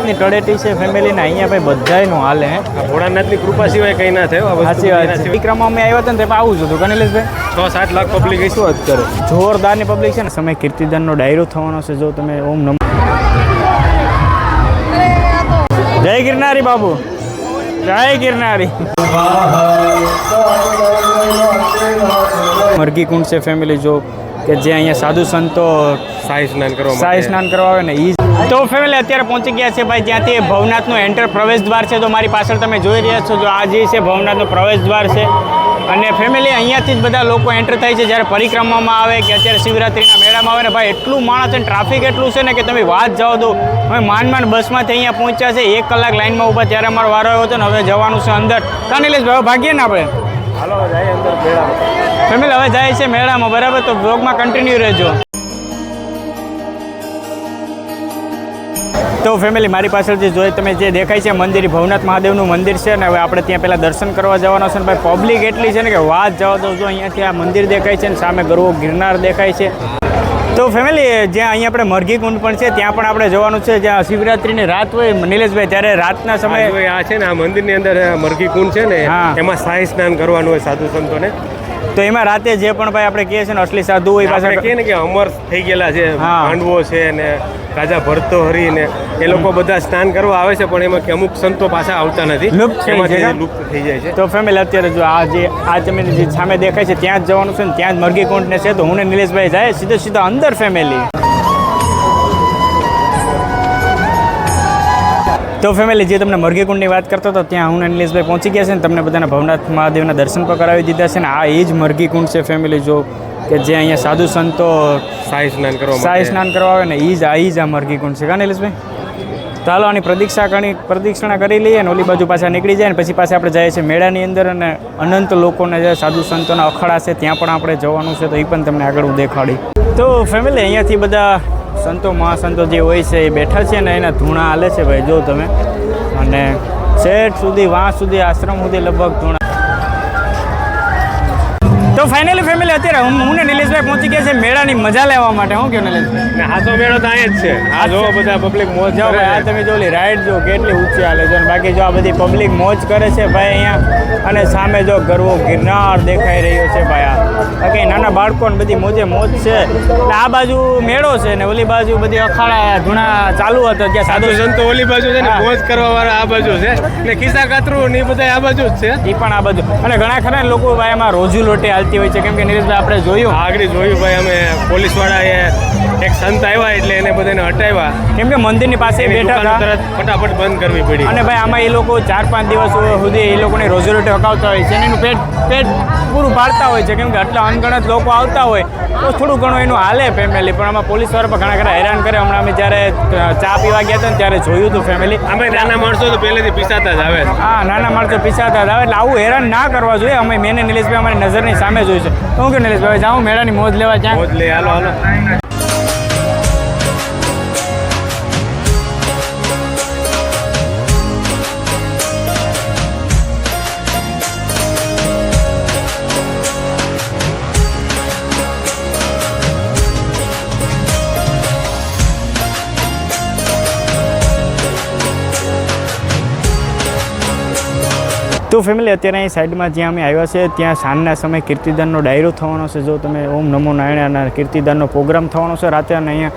ભવનાથની તળેટી છે ફેમિલીને અહીંયા ભાઈ બધાયનું હાલે હે. આ ભોળાનાથની કૃપા સિવાય કંઈ ના થયો સાચી વાત છે. વિક્રમમાં અમે આવ્યા હતા ને તેમાં આવું જ હતું ગણેશભાઈ છ સાત લાખ પબ્લિક શું વાત કરો. જોરદારની પબ્લિક છે ને સમય કીર્તિદાનનો ડાયરો થવાનો છે જો તમે ઓમ નમ જય ગિરનારી બાબુ. જય ગિરનારી. મરઘી કુંડ છે ફેમિલી જો કે જે અહીંયા સાધુ સંતો શાહી સ્નાન કરવા શાહી સ્નાન કરવા આવે ને ઈ તો ફેમિલી અત્યારે પહોંચી ગયા છે ભાઈ જ્યાંથી ભવનાથનું એન્ટર પ્રવેશ દ્વાર છે. તો મારી પાછળ તમે જોઈ રહ્યા છો જો આ જે છે ભવનાથનો પ્રવેશ દ્વાર છે. અને ફેમિલી અહીંયાથી જ બધા લોકો એન્ટર થાય છે જ્યારે પરિક્રમામાં આવે કે અત્યારે શિવરાત્રિના મેળામાં આવે ને ભાઈ એટલું માણસ અને ટ્રાફિક એટલું છે ને કે તમે વાત જાઓ તો અમે માંડ માંડ બસમાંથી અહીંયા પહોંચ્યા છે. એક કલાક લાઈનમાં ઊભા ત્યારે અમારો વારો આવ્યો હતો ને હવે જવાનું છે અંદર. કાનીલેશ ભાઈ હવે ભાગીએ ને આપણે? હાલો જાય અંદર ફેમિલી હવે જાય છે મેળામાં બરાબર? તો બ્લોગમાં કન્ટિન્યુ રહેજો. તો ફેમિલી મારી પાછળ જે જોઈ તમે જે દેખાય છે મંદિર ભવનાથ મહાદેવનું મંદિર છે ને હવે આપણે ત્યાં પહેલાં દર્શન કરવા જવાનો છે ને ભાઈ પબ્લિક એટલી છે ને કે વાત જવા દો જો અહીંયાથી આ મંદિર દેખાય છે ને સામે ગરવો ગિરનાર દેખાય છે તો ફેમિલી જ્યાં અહીંયા આપણે મરઘી કુંડ પણ છે ત્યાં પણ આપણે જવાનું છે જ્યાં શિવરાત્રિની રાત હોય નિલેશભાઈ ત્યારે રાતના સમયે આ છે ને આ મંદિરની અંદર મરઘી કુંડ છે ને. એમાં શાહી સ્નાન કરવાનું હોય સાધુ સંતોને તો એમાં રાતે જે પણ ભાઈ આપણે કહીએ છીએ ને અસલી સાધુ હોય પાછળ કહીએ કહે ને કે અમર થઈ ગયેલા છે હા. પાંડવો છે ને રાજા ભરતો હરી ને એ લોકો બધા સ્નાન કરવા આવે છે પણ એમાં કે અમુક સંતો પાછા આવતા નથી લુપ્ત થઈ જાય. લુપ્ત થઈ જાય છે તો ફેમિલી અત્યારે જો આ જે આ જમીન જે સામે દેખાય છે ત્યાં જ જવાનું છે ને ત્યાં જ મરઘી કુંડ ને છે તો હું ને નિલેશભાઈ જાય સીધો સીધો અંદર ફેમિલી તો ફેમિલી જે તમને મરઘીકુંડની વાત કરતો હતો ત્યાં હું ને નિલેશભાઈ પહોંચી ગયા છે ને તમને બધાના ભવનાથ મહાદેવના દર્શન પણ કરાવી દીધા છે ને આ એ જ મરઘી કુંડ છે ફેમિલી જો કે જે અહીંયા સાધુ સંતો સાઈ સ્નાન કરવા સાઈ સ્નાન કરવા આવે ને એ જ આ એ જ આ મરઘી કુંડ છે. કા નિલેશભાઈ ચાલો આની પ્રદીક્ષા ઘણી પ્રદક્ષિણા કરી લઈએ ને ઓલી બાજુ પાછા નીકળી જાય ને પછી પાછા આપણે જઈએ છીએ મેળાની અંદર અને અનંત લોકોને જે સાધુ સંતોના અખાડા છે ત્યાં પણ આપણે જવાનું છે તો એ પણ તમને આગળ હું દેખાડી. તો ફેમિલી અહીંયાથી બધા સંતો મહાસંતો જે હોય છે એ બેઠા છે ને એના ધૂણા હાલે છે ભાઈ, જો તમે. અને શેઠ સુધી વાં સુધી, આશ્રમ સુધી લગભગ ધૂણા ફાઇનલી ફેમિલી અત્યારે હું ને નિલેશભાઈ પહોંચી ગયા છે મેળાની મજા લેવા માટે. હું કહ્યું નિલેશભાઈ? ને તો મેળો તો અહીંયા જ છે. આ જો બધા પબ્લિક મોજ જો ભાઈ આ તમે જો રાઈડ જો કેટલી ઊંચી હાલે છે બાકી જો આ બધી પબ્લિક મોજ કરે છે ભાઈ અહીંયા. અને સામે જો ગરવો ગિરનાર દેખાઈ રહ્યો છે ભાઈ આ. બાકી નાના બાળકો ને બધી મોજે મોજ છે. એટલે આ બાજુ મેળો છે ને ઓલી બાજુ બધી અખાડા ધૂણા ચાલુ હતો ત્યાં સાધુ સાધુ સંતો ઓલી બાજુ છે ને મોજ કરવા વાળા આ બાજુ છે. ને ખિસ્સા કાતરું ને એ બધા આ બાજુ જ છે. એ પણ આ બાજુ. અને ઘણા ખરા લોકો ભાઈ એમાં રોજુ લોટે હાલતી હોય છે. કેમ કે નિલેશભાઈ આપણે જોયું. આગળ જોયું ભાઈ અમે પોલીસ વાળાએ એક સંત આવ્યા એટલે એને બધાને હટાવ્યા. કેમ કે મંદિરની પાસે બેઠા હતા. તરત ફટાફટ બંધ કરવી પડી. અને ભાઈ આમાં એ લોકો ચાર પાંચ દિવસ સુધી એ લોકોને રોજી રોટી હકાવતા હોય છે અને એનું પેટ પેટ પૂરું પાડતા હોય છે. કેમ કે આટલા અનગણત લોકો આવતા હોય તો થોડું ઘણું એનું હાલે ફેમિલી પણ આમાં પોલીસવાળા પણ ઘણા ઘણા હેરાન કરે. હમણાં અમે જ્યારે ચા પીવા ગયા હતા ને ત્યારે જોયું હતું ફેમિલી અમે નાના માણસો તો પહેલેથી પીસાતા જ આવે. હા નાના માણસો પીસાતા જ આવે. એટલે આવું હેરાન ના કરવા જોઈએ. અમે મેં ને નિલેશભાઈ અમારી નજરની સામે જોયું છે. તો હું કે નિલેશભાઈ જાઉં મેળાની મોજ લેવા ત્યાં મોજ લે હાલો હાલો. તો ફેમિલી અત્યારે અહીં સાઈડમાં જ્યાં અમે આવ્યા છે ત્યાં સાંજના સમયે કીર્તિદાનનો ડાયરો થવાનો છે. જો તમે ઓમ નમો નારાયણના કીર્તિદાનનો પ્રોગ્રામ થવાનો છે રાતે અને અહીંયા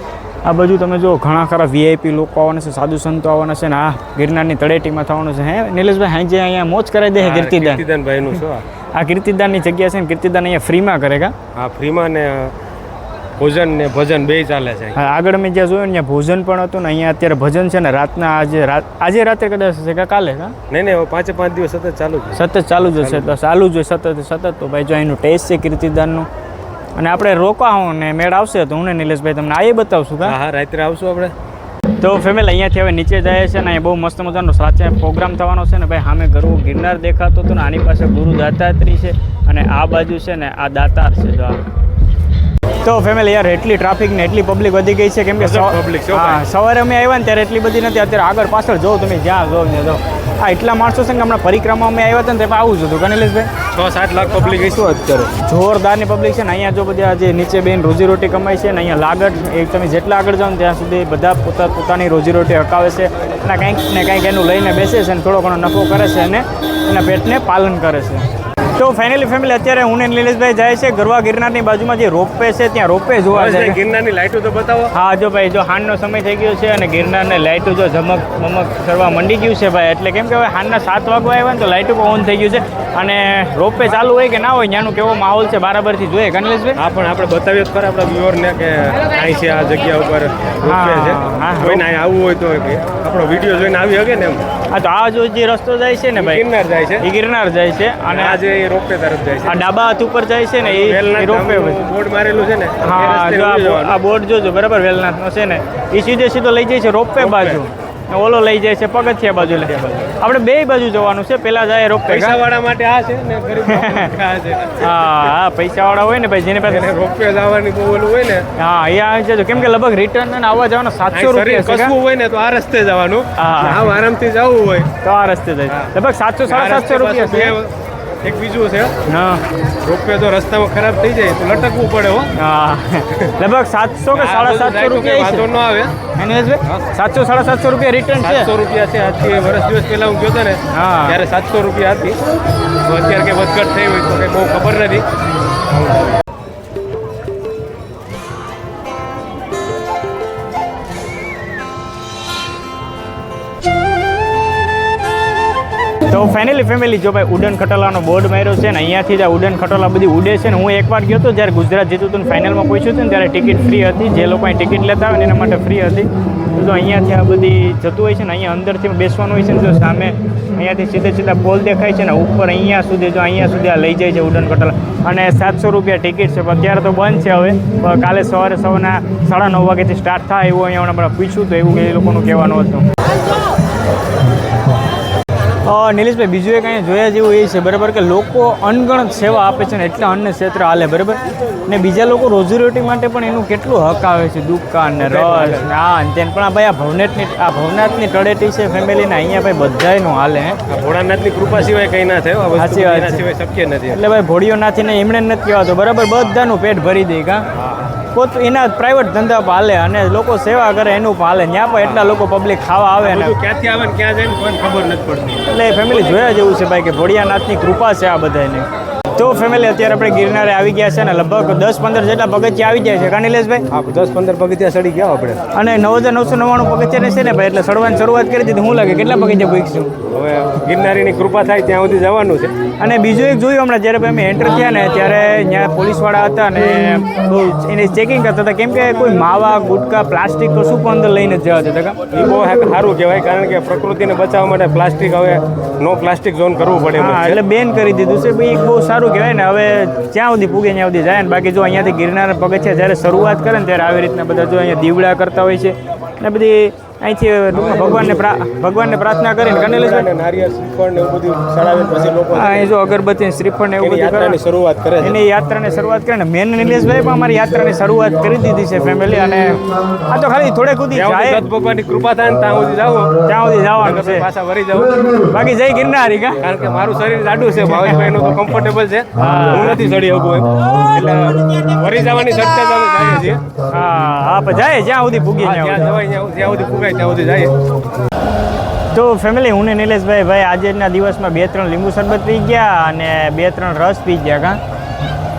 આ બાજુ તમે જો ઘણા ખરા વીઆઈપી લોકો આવવાના છે સાધુ સંતો આવવાના છે ને આ ગિરનારની તળેટીમાં થવાનું છે. હે નિલેશભાઈ હાંજે અહીંયા મોજ કરાવી દે કીર્તિદાન કીર્તિદાન. ભાઈનું શું? આ? આ કીર્તિદાનની જગ્યા છે ને કીર્તિદાન અહીંયા ફ્રીમાં કરે કા? હા ફ્રીમાં ને ભોજન ને ભજન બે ચાલે છે. હા, આગળ મેં જ્યાં જોયું ને ત્યાં ભોજન પણ હતું ને અહીંયા અત્યારે ભજન છે ને રાતના આજે આજે રાત્રે કદાચ છે કે કાલે હા? નહીં નહીં પાંચે પાંચ દિવસ સતત ચાલુ જ સતત ચાલુ જ હશે તો ચાલુ જ હોય સતત સતત તો ભાઈ જો એનું ટેસ્ટ છે કીર્તિદાનનું. અને આપણે રોકા હું ને મેળ આવશે તો હું ને નિલેશભાઈ તમને આ બતાવશું હા? હા રાત્રે આવશું આપણે. તો ફેમિલી અહીંયાથી હવે નીચે જાય છે ને અહીંયા બહુ મસ્ત મજાનો સાચે પ્રોગ્રામ થવાનો છે ને ભાઈ સામે ગરવો ગિરનાર દેખાતો હતો ને આની પાસે ગુરુ દાતાત્રી છે અને આ બાજુ છે ને આ દાતાર છે જો આ. તો ફેમિલી યાર એટલી ટ્રાફિક ને એટલી પબ્લિક વધી ગઈ છે કેમ કે પબ્લિક સવારે અમે આવ્યા ને ત્યારે એટલી બધી નથી અત્યારે આગળ પાછળ જો તમે જ્યાં જો ને જો આ એટલા માણસો છે ને કે હમણાં પરિક્રમા અમે આવ્યા હતા ને તેમાં આવું જ હતું કે નિલેશભાઈ છ સાત લાખ પબ્લિક શું અત્યારે જોરદારની પબ્લિક છે ને અહીંયા જો બધા જે નીચે બેન રોજીરોટી કમાય છે ને અહીંયા લાગત એ તમે જેટલા આગળ જાઓ ને ત્યાં સુધી બધા પોતા પોતાની રોજીરોટી હકાવે છે અને કંઈક ને કંઈક એનું લઈને બેસે છે ને થોડો ઘણો નફો કરે છે અને એના પેટને પાલન કરે છે. તો ફાઇનલી ફેમિલી અત્યારે હું ને નિલેશભાઈ જાય છે ગરવા ગિરનારની બાજુમાં જે રોપવે છે ત્યાં રોપવે જોવા જાય છે. ગિરનારની લાઈટો તો બતાવો હા જો ભાઈ જો હાનનો સમય થઈ ગયો છે અને ગિરનારને લાઇટો જો ઝમક મમક કરવા મંડી ગયું છે ભાઈ એટલે કેમ કે હવે હાનના સાત વાગવા આવ્યા ને તો લાઇટો પણ ઓન થઈ ગયું છે અને રોપવે ચાલુ હોય કે ના હોય ત્યાંનું કેવો માહોલ છે બરાબરથી જોઈએ કનલેશભાઈ હા પણ આપણે બતાવીએ ખરા આપણા વ્યુઅરને કે અહીં છે આ જગ્યા ઉપર રોપવે છે હા, હા. કોઈને ના આવવું હોય તો આપણો વીડિયો જોઈને આવી શકે ને એમ? હા તો આ જો જે રસ્તો જાય છે ને ભાઈ ગિરનાર જાય છે? એ ગિરનાર જાય છે અને આ જે રોપવે તરફ જાય છે. આ ડાબા હાથ ઉપર જાય છે ને એ રોપવે બોર્ડ મારેલું છે ને હા જો આ. બોર્ડ જોજો બરાબર વેલનાથનો છે ને. એ સીધે સીધો લઈ જાય છે રોપવે. બાજુ. ઓલો લઈ જાય છે પગથિયા બાજુ લઈ આપણે બે બાજુ જવાનું છે પેલા જાય રોપ પૈસા વાળા માટે આ છે ને ગરીબ છે. હા પૈસા વાળા હોય ને ભાઈ જેની પાસે રોપવે જવાની બહુ ઓલું હોય ને. હા એ આવે છે કેમ કે લગભગ રિટર્ન અને આવવા જવાનો સાતસો રૂપિયા કસવું હોય ને તો આ રસ્તે જવાનું. હા. આરામથી જવું હોય. તો આ રસ્તે જાય લગભગ સાતસો સાડા સાતસો રૂપિયા એક બીજું છે. હા. રોપવે તો રસ્તામાં ખરાબ થઈ જાય તો લટકવું પડે હો. હા. લગભગ સાતસો કે સાડા સાતસો રૂપિયા વાંધો ન આવે. સાતસો સાડા સાતસો રૂપિયા રિટર્ન છે. સાતસો રૂપિયા છે આજથી વર્ષ દિવસ પહેલા હું ગયો હતો ને હા. ત્યારે સાતસો રૂપિયા હતી. તો અત્યારે કંઈ વધઘટ થઈ હોય તો કંઈ બહુ ખબર નથી. તો ફાઇનલી ફેમિલી જો ભાઈ ઉડન ખટોલાનો બોર્ડ માર્યો છે ને, અહીંયાથી જ આ ઉડન ખટોલા બધી ઉડે છે ને, હું એકવાર ગયો હતો જ્યારે ગુજરાત જીતું હતું ફાઇનલમાં પૂછ્યું હતું ને, ત્યારે ટિકિટ ફ્રી હતી, જે લોકો અહીં ટિકિટ લેતા હોય ને, એના માટે ફ્રી હતી. તો અહીંયાથી આ બધી જતું હોય છે ને, અહીંયા અંદરથી બેસવાનું હોય છે ને, જો સામે અહીંયાથી સીધે સીધા પોલ દેખાય છે ને, ઉપર અહીંયા સુધી, જો અહીંયા સુધી આ લઈ જાય છે ઉડન ખટોલા. અને સાતસો રૂપિયા ટિકિટ છે અત્યારે તો બંધ છે હવે. કાલે સવારે સવારના સાડા નવ વાગ્યાથી સ્ટાર્ટ થાય એવું અહીંયા હમણાં પૂછ્યું તો એવું એ લોકોનું કહેવાનું હતું. નિલેશભાઈ બીજું એક અહીંયા જોયા જેવું એ છે બરાબર કે લોકો અનગણત સેવા આપે છે ને એટલા અન્ય ક્ષેત્ર હાલે બરાબર? ને બીજા લોકો રોજીરોટી માટે પણ એનું કેટલું હક આવે છે દુકાન ને રસ ને આ ને પણ આ ભાઈ આ ભવનાથની આ ભવનાથની તળેટી છે ફેમિલીને અહીંયા ભાઈ બધાયનું હાલે હે? ભોળાનાથની કૃપા સિવાય કંઈ ના થાય સાચી વાત સિવાય શક્ય નથી. એટલે ભાઈ ભોળીઓ નાથી ને એમણે નથી કહેવાતો બરાબર? બધાનું પેટ ભરી દે કા? પોત એના પ્રાઇવેટ ધંધા પાલે હાલે અને લોકો સેવા કરે એનું પાલે હાલે ત્યાં પણ એટલા લોકો પબ્લિક ખાવા આવે ને. ક્યાંથી આવે ને ક્યાં જાય ને કોઈને ખબર નથી પડતી. એટલે ફેમિલી જોયા જેવું છે ભાઈ કે ભોળિયાનાથની કૃપા છે આ બધાને તો ફેમિલી અત્યારે આપણે ગિરનારે આવી ગયા છે અને લગભગ દસ પંદર જેટલા પગથિયા આવી જાય છે. કા નિલેશભાઈ હા દસ પંદર પગથિયા સડી ગયા આપણે. અને નવ હજાર નવસો નવ્વાણું પગથિયા છે ને ભાઈ એટલે સડવાની શરૂઆત કરી દીધી. હું લાગે કેટલા પગથિયા પૂછશું હવે ગિરનારીની કૃપા થાય ત્યાં સુધી જવાનું છે. અને બીજું એક જોયું હમણાં જ્યારે અમે એન્ટર થયા ને ત્યારે ત્યાં પોલીસવાળા હતા ને બહુ એની ચેકિંગ કરતા હતા. કેમ કે કોઈ માવા ગુટકા પ્લાસ્ટિક કશું પણ અંદર લઈને જવા દેતા એ બહુ સારું કહેવાય કારણ કે પ્રકૃતિને બચાવવા માટે પ્લાસ્ટિક હવે નો પ્લાસ્ટિક ઝોન કરવું પડે હા એટલે બેન કરી દીધું છે. ભાઈ બહુ સારું કહેવાય ને હવે જ્યાં સુધી પૂગે ત્યાં સુધી જાય ને બાકી જો અહીંયાથી ગિરનાર પગથિયા જ્યારે શરૂઆત કરે ને ત્યારે આવી રીતના બધા જો અહીંયા દીવડા કરતા હોય છે. ને બધી અહીંથી ભગવાનને ભગવાનને પ્રાર્થના કરીને કનેલી છે. અને નારિયેળ શ્રીફળ ને એવું બધું ચડાવીને પછી લોકો અહીં જો અગરબત્તી ને શ્રીફળ ને એવું બધું યાત્રાની શરૂઆત કરે છે. એની યાત્રાની શરૂઆત કરે ને. મેન નિલેશભાઈ પણ અમારી યાત્રાની શરૂઆત કરી દીધી છે ફેમિલી અને આ તો ખાલી થોડે સુધી જાય ભગવાનની કૃપા થાય ત્યાં સુધી જાવ ત્યાં સુધી જવાનું છે. પાછા વરી જાવ બાકી જય ગિરનારી કા? કારણ કે મારું શરીર જાડું છે ભાવેશભાઈનું તો કમ્ફર્ટેબલ છે. હું. નથી ચડી શકું એટલે વરી જવાની જઈએ છીએ હા હા જાય જ્યાં સુધી ભૂગી જાય ત્યાં જ્યાં સુધી ત્યાં જ્યાં ત્યાં સુધી જાય. તો ફેમિલી હું ને નિલેશભાઈ ભાઈ આજના દિવસમાં બે ત્રણ લીંબુ શરબત પી ગયા અને બે ત્રણ રસ પી ગયા કા?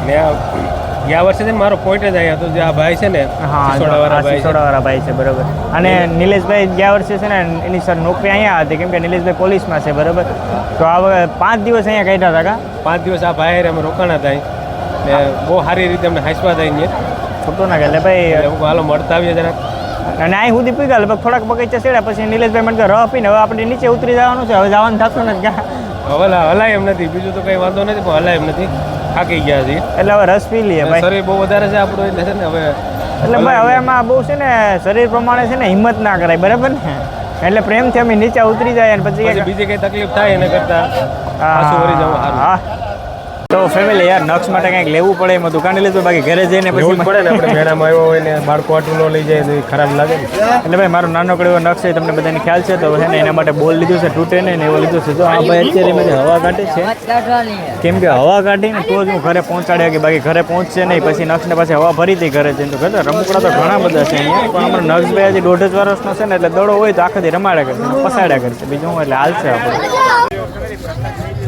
ને ગયા વર્ષે છે ને મારો પોઈન્ટ જ આવ્યો હતો જે આ ભાઈ છે ને હા સિસોડાવાળા ભાઈ છે. બરોબર. અને નિલેશભાઈ ગયા વર્ષે છે ને એની સર નોકરી અહીંયા હતી કેમ કે નિલેશભાઈ પોલીસમાં છે બરોબર. તો આ પાંચ દિવસ અહીંયા કાઢ્યા હતા કા? પાંચ દિવસ આ ભાઈ અમે રોકાણા હતા અહીં. ને બહુ સારી રીતે અમને હાંસવા થાય ગયા ખોટું ના કે ભાઈ હાલો મળતા આવીએ જરાક અને અહીં સુધી પી ગયા લગભગ થોડાક બગીચા ચડ્યા પછી નીલેશભાઈ મને રહ પીને હવે આપણે નીચે ઉતરી જવાનું છે હવે જવાનું થતું નથી. ક્યાં? હલા હલાય એમ નથી બીજું તો કંઈ વાંધો નથી પણ હલાય એમ નથી. થાકી ગયા છીએ. એટલે હવે રસ પી લઈએ ભાઈ. શરીર બહુ વધારે છે આપણું એટલે છે ને હવે એટલે ભાઈ હવે એમાં બહુ છે ને શરીર પ્રમાણે છે ને હિંમત ના કરાય બરાબર ને? એટલે પ્રેમથી અમે નીચે ઉતરી જાય અને પછી બીજી કઈ તકલીફ થાય એને કરતા હા. તો ફેમિલી યાર નક્સ માટે કંઈક લેવું પડે એમાં દુકાને લીધું બાકી ઘરે જઈને પછી પડે ને આપણે મેળામાં આવ્યો હોય ને બાળકો આટલું ન લઈ જાય તો ખરાબ લાગે ને. એટલે ભાઈ મારો નાનકડો એવો નક્સ છે તમને બધાને ખ્યાલ છે તો છે ને એના માટે બોલ લીધું છે તૂટે ને એવો લીધું છે. તો આ ભાઈ અત્યારે એમાં હવા કાઢે છે કેમ કે હવા કાઢીને તો જ હું ઘરે પહોંચાડ્યા કે બાકી ઘરે પહોંચશે નહીં પછી નક્ષને પાછી હવા ભરી હતી ઘરે જઈને. તો ઘરે રમકડા તો ઘણા બધા છે અહીંયા પણ અમારો નક્ષભાઈ હજી દોઢ જ વર્ષનો છે ને એટલે દડો હોય તો આખા દી રમાડ્યા કરશે પસાડ્યા કરશે. બીજું એટલે એટલે હાલશે આપણે.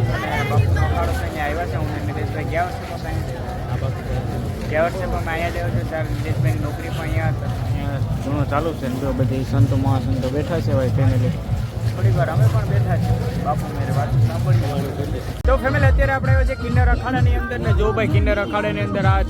જૂનો ચાલુ છે ને જો બધી સંતો મહાસંતો બેઠા છે ભાઈ ફેમિલી થોડીક વાર અમે પણ બેઠા છીએ. બાપુ મેરે વાત સાંભળી તો ફેમિલી અત્યારે આપણે આવ્યા છે કિન્નર અખાડાની અંદર ને જો ભાઈ કિન્નર અખાડાની અંદર આ